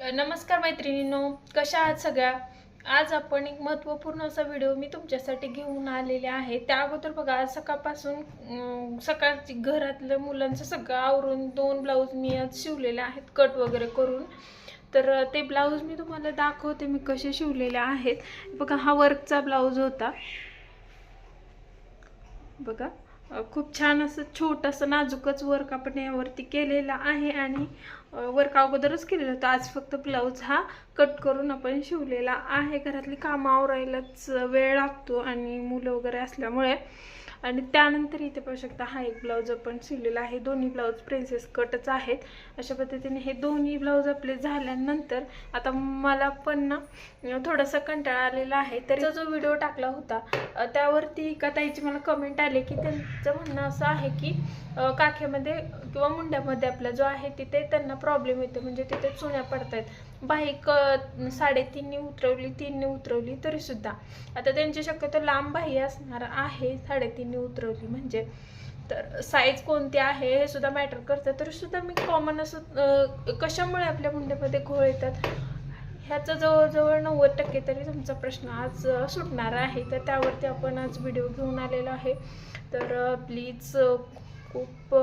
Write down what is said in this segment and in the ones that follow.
नमस्कार मैत्रिणींनो कशा आहात सगळ्या? आज आपण एक महत्त्वपूर्ण असा व्हिडिओ मी तुमच्यासाठी घेऊन आलेले आहे. त्या अगोदर बघा आज सकाळपासून सकाळची घरातलं मुलांचं सगळं आवरून दोन ब्लाऊज मी आज शिवलेले आहेत कट वगैरे करून. तर ते ब्लाऊज मी तुम्हाला दाखवते मी कसे शिवलेले आहेत. बघा हा वर्कचा ब्लाऊज होता. बघा. खूप छान असं छोटंसं नाजूकच वर्क आपण यावरती केलेलं आहे आणि वर्क अगोदरच केलेलं होतं. आज फक्त ब्लाऊज हा कट करून आपण शिवलेला आहे. घरातली कामं आवरायलाच वेळ लागतो आणि मुलं वगैरे असल्यामुळे आणि त्यानंतर इथे पाहू शकता हा एक ब्लाऊज आपण शिवलेला आहे. दोन्ही ब्लाऊज प्रिन्सेस कटच आहेत. अशा पद्धतीने हे दोन्ही ब्लाऊज आपले झाल्यानंतर आता मला पण ना थोडासा कंटाळा आलेला आहे. तरी जो व्हिडिओ टाकला होता त्यावरती एका ताईची मला कमेंट आले की त्यांचं म्हणणं असं आहे की काखेमध्ये किंवा मुंड्यामध्ये आपला जो आहे तिथे त्यांना प्रॉब्लेम येतो. म्हणजे तिथे चुन्या पडत आहेत बाईक साडेतीनने उतरवली तीनने उतरवली तरीसुद्धा. आता त्यांची शक्यतो लांब बाही असणार आहे साडेतीनने उतरवली म्हणजे. तर साईज कोणती आहे हे सुद्धा मॅटर करतं. तरीसुद्धा मी कॉमन असं कशामुळे आपल्या मुंड्यामध्ये घोळ येतात? ह्याचं जवळजवळ नव्वद टक्के तरी तुमचा प्रश्न आज सुटणार आहे. तर त्यावरती आपण आज व्हिडिओ घेऊन आलेलो आहे. तर प्लीज खूप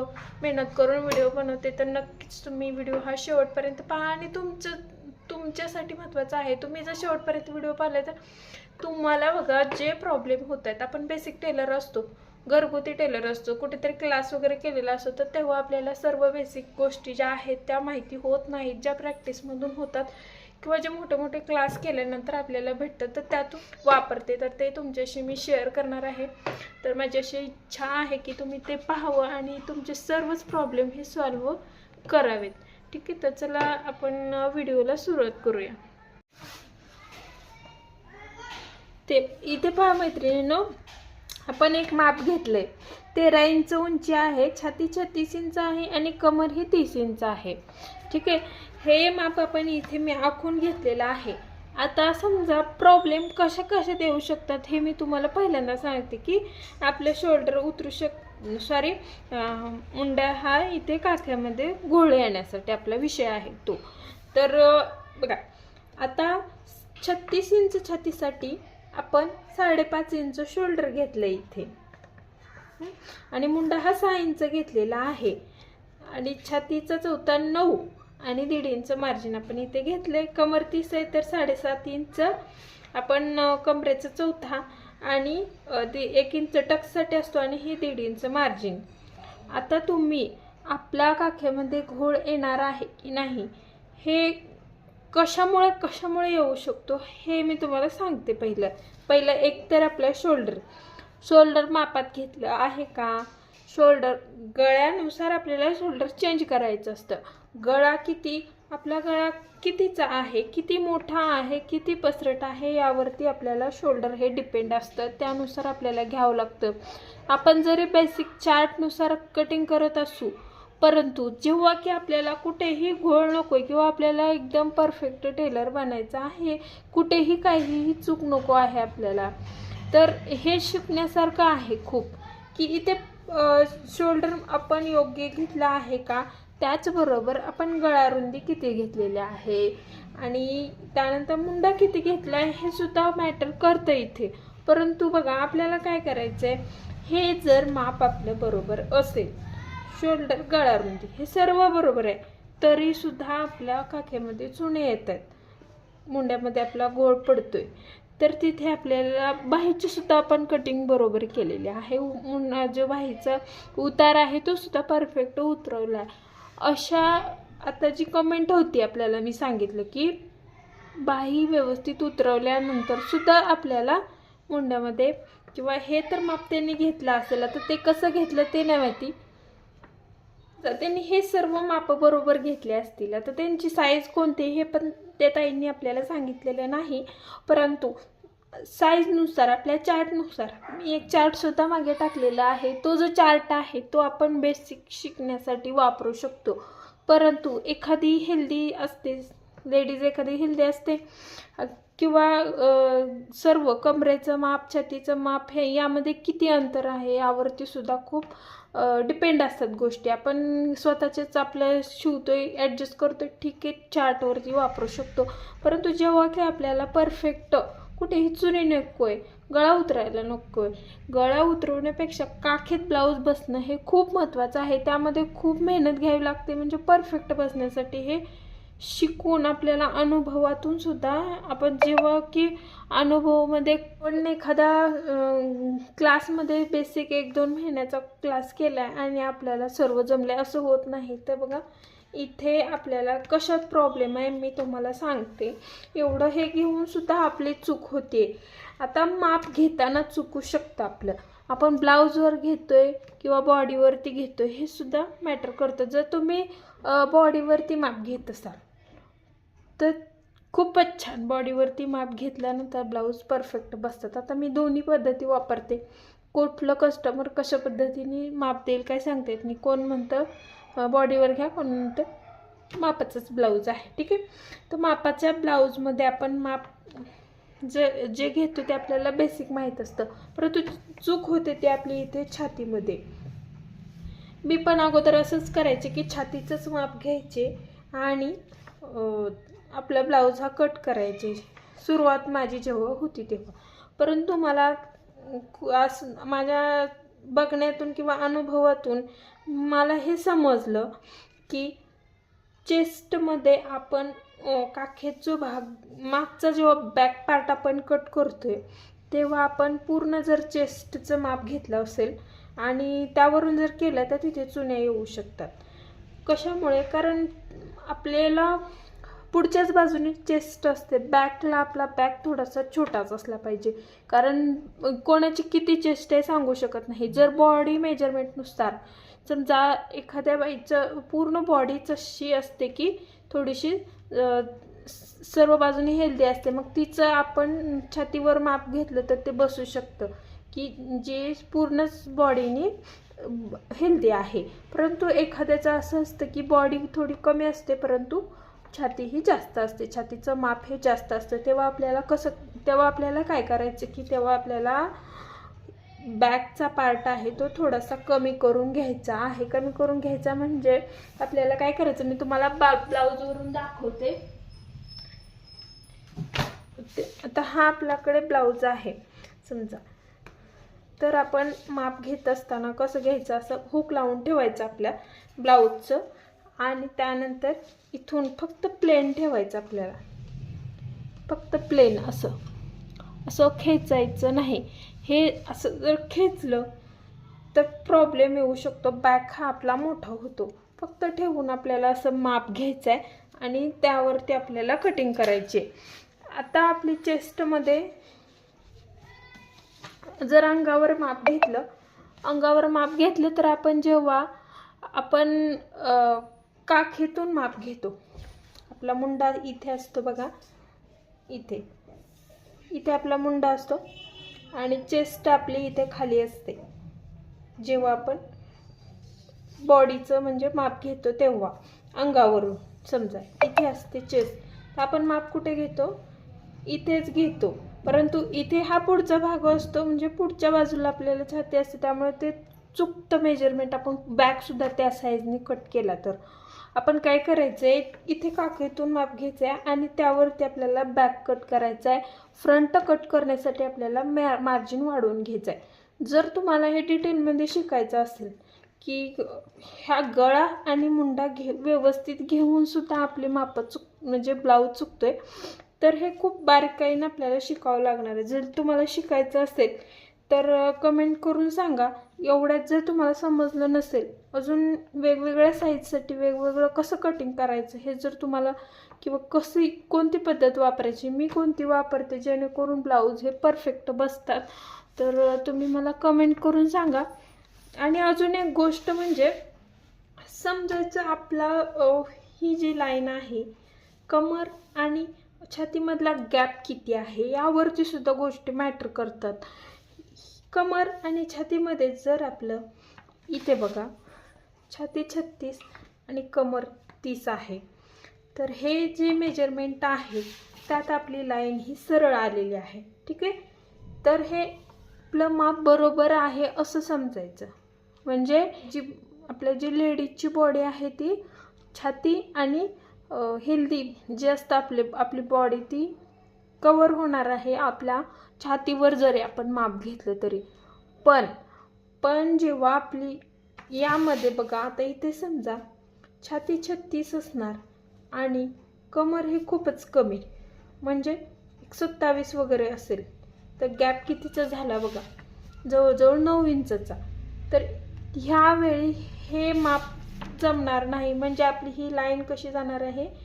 मेहनत करून व्हिडिओ बनवते. तर नक्कीच तुम्ही व्हिडिओ हा शेवटपर्यंत पहा आणि तुमचं तुमच्यासाठी महत्त्वाचं आहे. तुम्ही जर शेवटपर्यंत व्हिडिओ पाहिले तर तुम्हाला बघा जे प्रॉब्लेम होत आहेत आपण बेसिक टेलर असतो. घरगुती टेलर असतो. कुठेतरी क्लास वगैरे केलेला असतो तर तेव्हा आपल्याला सर्व बेसिक गोष्टी ज्या आहेत त्या माहिती होत नाहीत. ज्या प्रॅक्टिसमधून होतात किंवा जे मोठे मोठे क्लास केल्यानंतर आपल्याला भेटतं तर त्यातून वापरते. तर ते तुमच्याशी मी शेअर करणार आहे. तर माझी अशी इच्छा आहे की तुम्ही ते पाहावं आणि तुमचे सर्वच प्रॉब्लेम हे सॉल्व करावेत. ठीक आहे तर चला आपण व्हिडिओला सुरुवात करूया. ते इथे पहा मैत्रिणीनो आपण एक माप घेतलंय. तेरा इंच उंची आहे छाती छत्तीस इंच आहे आणि कमर ही तीस इंच आहे. ठीक आहे हे माप आपण इथे मी आखून घेतलेलं आहे. आता समजा प्रॉब्लेम कशा कशा देऊ शकतात हे मी तुम्हाला पहिल्यांदा सांगते की आपलं शोल्डर उतरू शक सॉरी मुंडा हा इथे काथ्यामध्ये घोळ येण्यासाठी आपला विषय आहे तो. तर बघा आता छत्तीस इंच छातीसाठी आपण साडेपाच इंच शोल्डर घेतलं इथे. आणि मुंडा हा सहा इंच घेतलेला आहे. आणि छातीचा चौथा नऊ आणि दीड इंच मार्जिन आपण इथे घेतलंय. कमर तीस आहे तर साडेसात इंच. आपण कमरेचा चौथा आणि अं, ते एक इंच टक्ससाठी असतो आणि हे दीड इंच मार्जिन आता तुम्ही आपल्या काख्यामध्ये घोळ येणार आहे की नाही हे कशामुळे कशामुळे येऊ शकतो हे मी तुम्हाला सांगते पहिलं. पहिलं एक तर आपलं शोल्डर शोल्डर मापात घेतलं आहे का? शोल्डर गळ्यानुसार आपल्याला शोल्डर चेंज करायचं असतं. गळा किती आपला गळा कितीचा आहे किती मोठा आहे किती पसरट आहे यावरती आपल्याला शोल्डर हे डिपेंड असतं. त्यानुसार आपल्याला घ्यावं लागतं. आपण जरी बेसिक चार्टनुसार कटिंग करत असू परंतु जेव्हा की आपल्याला कुठेही घोळ नको किंवा आपल्याला एकदम परफेक्ट टेलर बनायचं आहे कुठेही काहीही चूक नको आहे आपल्याला. तर हे शिकण्यासारखं आहे खूप. की इथे शोल्डर आपण योग्य घेतला आहे का? त्याचबरोबर आपण गळारुंदी किती घेतलेली आहे? आणि त्यानंतर मुंडा किती घेतला आहे हे सुद्धा मॅटर करतं इथे. परंतु बघा आपल्याला काय करायचं आहे हे जर माप आपलं बरोबर असेल शोल्डर गळारुंदी हे सर्व बरोबर आहे तरी सुद्धा आपल्या काखेमध्ये चुणे येत आहेत मुंड्यामध्ये आपला गोळ पडतोय. तर तिथे आपल्याला बाहीची सुद्धा आपण कटिंग बरोबर केलेली आहे. मुंडा जो बाहीचा उतार आहे तो सुद्धा परफेक्ट उतरवला आहे अशा आता जी कमेंट होती आपल्याला मी सांगितलं की बाही व्यवस्थित उतरवल्यानंतर सुद्धा आपल्याला मुंड्यामध्ये किंवा हे तर माप त्यांनी घेतलं असेल आता ते कसं घेतलं ते नाही माहिती. तर त्यांनी हे सर्व मापं बरोबर घेतले असतील. आता त्यांची साईज कोणती हे पण त्या ताईंनी आपल्याला सांगितलेलं नाही. परंतु साईजनुसार आपल्या चार्टनुसार मी एक चार्टसुद्धा मागे टाकलेला आहे. तो जो चार्ट आहे तो आपण बेसिक शिकण्यासाठी वापरू शकतो. परंतु एखादी हेल्दी असते लेडीज एखादी हेल्दी असते किंवा सर्व कमरेचं माप छातीचं माप हे यामध्ये किती अंतर आहे यावरती सुद्धा खूप डिपेंड असतात गोष्टी. आपण स्वतःचेच आपलं शिवतोय ॲडजस्ट करतोय ठीक आहे चार्टवरती वापरू शकतो. परंतु जेव्हा की आपल्याला परफेक्ट कुठेही चुनी नकोय आहे गळा उतरायला नकोय. आहे गळा उतरवण्यापेक्षा काखेत ब्लाऊज बसणं हे खूप महत्त्वाचं आहे. त्यामध्ये खूप मेहनत घ्यावी लागते. म्हणजे परफेक्ट बसण्यासाठी हे शिकून आपल्याला अनुभवातून सुद्धा आपण जेव्हा की अनुभवामध्ये पण एखादा क्लासमध्ये बेसिक एक दोन महिन्याचा क्लास केला आहे आणि आपल्याला सर्व जमले असं होत नाही. तर बघा इथे आपल्याला कशात प्रॉब्लेम आहे मी तुम्हाला सांगते. एवढं हे घेऊन सुद्धा आपली चूक होते. आता माप घेताना चुकू शकतं आपलं. आपण ब्लाऊजवर घेतो आहे किंवा बॉडीवरती घेतोय हे सुद्धा मॅटर करतं. जर तुम्ही बॉडीवरती माप घेत असाल तर खूपच छान. बॉडीवरती माप घेतल्यानंतर ब्लाऊज परफेक्ट बसतात. आता मी दोन्ही पद्धती वापरते. कुठलं कस्टमर कशा पद्धतीने माप देईल काय सांगता येत नाही. कोण म्हणतं बॉडीवर घ्या. कोणतं मापाचाच मापाचंच ब्लाऊज आहे. ठीक आहे? तर मापाच्या ब्लाऊजमध्ये आपण माप जे जे घेतो ते आपल्याला बेसिक माहीत असतं. परंतु चूक होते ती आपली इथे छातीमध्ये. मी पण अगोदर असंच करायचे की छातीचंच माप घ्यायचे आणि आपला ब्लाऊज हा कट करायचे. सुरुवात माझी जेव्हा होती तेव्हा. परंतु मला असं माझ्या बघण्यातून किंवा अनुभवातून मला हे समजलं की चेस्टमध्ये आपण काखेचो भाग मागचा जेव्हा बॅक पार्ट आपण कट करतो आहे तेव्हा आपण पूर्ण जर चेस्टचं माप घेतलं असेल आणि त्यावरून जर केलं तर तिथे चुन्या येऊ शकतात. कशामुळे? कारण आपल्याला पुढच्याच बाजूने चेस्ट असते. बॅकला आपला बॅक थोडासा छोटाच असला पाहिजे. कारण कोणाची किती चेस्ट आहे सांगू शकत नाही. जर बॉडी मेजरमेंटनुसार समजा एखाद्या बाईचं पूर्ण बॉडीच अशी असते की थोडीशी सर्व बाजूने हेल्दी असते. मग तिचं आपण छातीवर माप घेतलं तर ते बसू शकतं. की जे पूर्णच बॉडीने हेल्दी आहे. परंतु एखाद्याचं असं असतं की बॉडी थोडी कमी असते परंतु छाती ही जास्त असते छातीचं माप हे जास्त असतं. तेव्हा आपल्याला कसं तेव्हा आपल्याला काय करायचं की तेव्हा आपल्याला बॅकचा पार्ट आहे तो थोडासा कमी करून घ्यायचा आहे. कमी करून घ्यायचा म्हणजे आपल्याला काय करायचं? मी तुम्हाला बा ब्लाऊजवरून दाखवते. ते- आता हा आपल्याकडे ब्लाऊज आहे. समजा. तर आपण माप घेत असताना कसं घ्यायचं? असं हुक लावून ठेवायचं आपल्या ब्लाऊजचं. आणि त्यानंतर इथून फक्त प्लेन ठेवायचं आपल्याला. फक्त प्लेन असं. असं खेचायचं नाही. हे असं जर खेचलं तर प्रॉब्लेम येऊ शकतो. बॅक हा आपला मोठा होतो. फक्त ठेवून आपल्याला असं माप घ्यायचं आहे आणि त्यावरती आपल्याला कटिंग करायची आहे. आता आपली चेस्टमध्ये जर अंगावर माप घेतलं अंगावर माप घेतलं तर आपण जेव्हा आपण काखेतून माप घेतो. आपला मुंडा इथे असतो बघा. इथे. इथे आपला मुंडा असतो आणि चेस्ट आपली इथे खाली असते. जेव्हा आपण बॉडीचं म्हणजे माप घेतो तेव्हा. अंगावरून. समजा इथे असते चेस्ट. आपण माप कुठे घेतो? इथेच घेतो. परंतु इथे हा पुढचा भाग असतो म्हणजे पुढच्या बाजूला आपल्याला छाती असते त्यामुळे ते चुकतं मेजरमेंट आपण बॅगसुद्धा त्या साईजने कट केला तर. आपण काय करायचं आहे इथे काखेतून माप घ्यायचं आहे आणि त्यावरती आपल्याला बॅक कट करायचं आहे फ्रंट कट करण्यासाठी आपल्याला मॅ मार्जिन वाढवून घ्यायचं आहे जर तुम्हाला हे डिटेलमध्ये शिकायचं असेल की ह्या गळा आणि मुंडा घे व्यवस्थित घेऊनसुद्धा आपले माप चुक म्हणजे ब्लाऊज चुकतो आहे तर हे खूप बारीकाईनं आपल्याला शिकावं लागणार आहे. जर तुम्हाला शिकायचं असेल तर कमेंट करून सांगा. एवढ्यात जर तुम्हाला समजलं नसेल अजून वेगवेगळ्या साईजसाठी वेगवेगळं कसं कटिंग करायचं हे जर तुम्हाला किंवा कशी कोणती पद्धत वापरायची मी कोणती वापरते जेणेकरून ब्लाऊज हे परफेक्ट बसतात तर तुम्ही मला कमेंट करून सांगा. आणि अजून एक गोष्ट म्हणजे समजायचं आपला ही जी लाईन आहे कमर आणि छातीमधला गॅप किती आहे यावरती सुद्धा गोष्टी मॅटर करतात. कमर आणि छातीमध्ये जर आपलं इथे बघा छाती छत्तीस आणि कमर तीस आहे. तर हे जे मेजरमेंट आहे त्यात आपली लाईन ही सरळ आलेली आहे. ठीक आहे? तर हे आपलं माप बरोबर आहे असं समजायचं. म्हणजे जी आपल्या जी लेडीजची बॉडी आहे ती छाती आणि हेल्दी जे असतं आपले आपली बॉडी ती कवर होणार आहे आपल्या छातीवर जरी आपण माप घेतलं तरी. पण पण जेव्हा आपली यामध्ये बघा आता इथे समजा छाती छत्तीस असणार आणि कमर ही खूपच कमी. म्हणजे एक सत्तावीस वगैरे असेल. तर गॅप कितीचा झाला बघा? जवळजवळ नऊ इंचचा. तर ह्यावेळी हे माप जमणार नाही. म्हणजे आपली ही लाईन कशी जाणार आहे?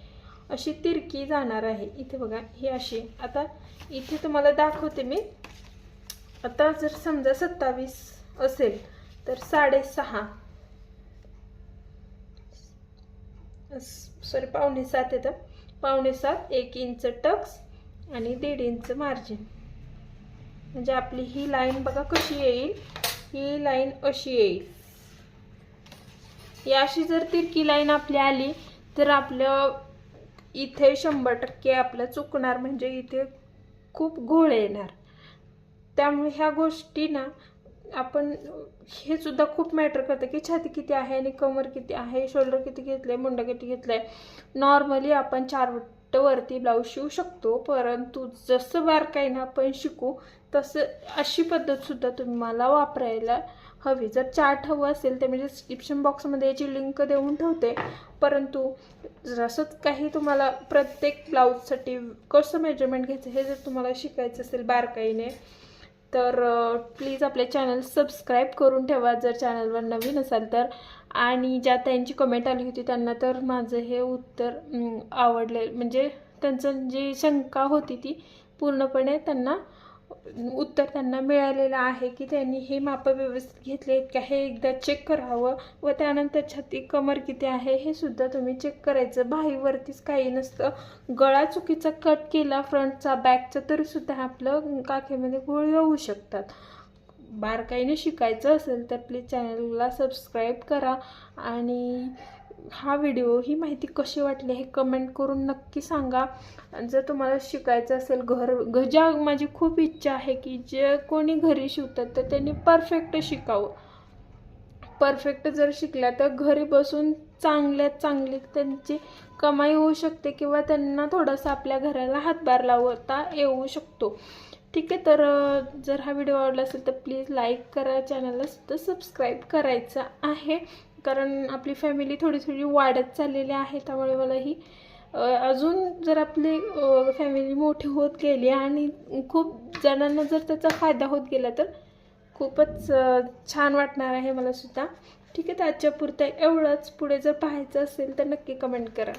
अशी तिरकी जाणार आहे. इथे बघा ही अशी. आता इथे तुम्हाला दाखवते मी. आता जर समजा सत्तावीस असेल तर साडेसहा. सॉरी पावणे सात येतं. पावणे सात एक इंच टक्स आणि दीड इंच मार्जिन. म्हणजे आपली ही लाईन बघा कशी येईल. ही लाईन अशी येईल. ही अशी जर तिरकी लाईन आपली आली तर आपलं इथे शंभर टक्के आपलं चुकणार म्हणजे इथे खूप घोळ येणार. त्यामुळे ह्या गोष्टी ना आपण हे सुद्धा खूप मॅटर करतं की छाती किती आहे आणि कमर किती आहे शोल्डर किती घेतलं आहे मुंडं किती घेतलं आहे नॉर्मली आपण चार वरती ब्लाऊज शिवू शकतो परंतु जसं बारकाईनं आपण शिकू तसं अशी पद्धतसुद्धा तुम्ही मला वापरायला हवी. जर चार्ट हवं असेल तर मी डिस्क्रिप्शन बॉक्समध्ये याची लिंक देऊन ठेवते. परंतु जसं काही तुम्हाला प्रत्येक ब्लाऊजसाठी कसं मेजरमेंट घ्यायचं हे जर तुम्हाला शिकायचं असेल बारकाईने तर प्लीज आपले चॅनल सबस्क्राईब करून ठेवा जर चॅनलवर नवीन असाल तर. आणि ज्या त्यांची कमेंट आली होती त्यांना तर माझं हे उत्तर आवडले. म्हणजे त्यांचं जी शंका होती ती पूर्णपणे त्यांना उत्तर त्यांना मिळालेलं आहे की त्यांनी हे मापं व्यवस्थित घेतले आहेत का हे एकदा चेक करावं व त्यानंतर छाती कमर किती आहे हे सुद्धा तुम्ही चेक करायचं. बाहीवरतीच काही नसतं. गळा चुकीचा कट केला फ्रंटचा बॅकचा तरीसुद्धा आपलं काखेमध्ये गोळ येऊ शकतात. बारकाईने शिकायचं असेल तर प्लीज चॅनलला सबस्क्राईब करा. आणि हा व्हिडिओ ही माहिती कशी वाटली हे कमेंट करून नक्की सांगा. जर तुम्हाला शिकायचं असेल घर घ ज्या माझी खूप इच्छा आहे की जे कोणी घरी शिवतात तर त्यांनी परफेक्ट शिकावं. परफेक्ट जर शिकल्या तर घरी बसून चांगल्यात चांगली त्यांची कमाई होऊ शकते किंवा त्यांना थोडंसं आपल्या घराला हातभार लावता येऊ शकतो. ठीक आहे तर जर हा व्हिडिओ आवडला असेल तर प्लीज लाईक करा चॅनलला सुद्धा सबस्क्राईब करायचं आहे. कारण आपली फॅमिली थोडी थोडी वाढत चाललेली आहे त्यामुळे मला ही अजून जर आपली फॅमिली मोठी होत गेली आणि खूप जणांना जर त्याचा फायदा होत गेला तर खूपच छान वाटणार आहे मला सुद्धा. ठीक आहे तर आजच्या पुरतं एवढंच. पुढे जर पाहायचं असेल तर नक्की कमेंट करा.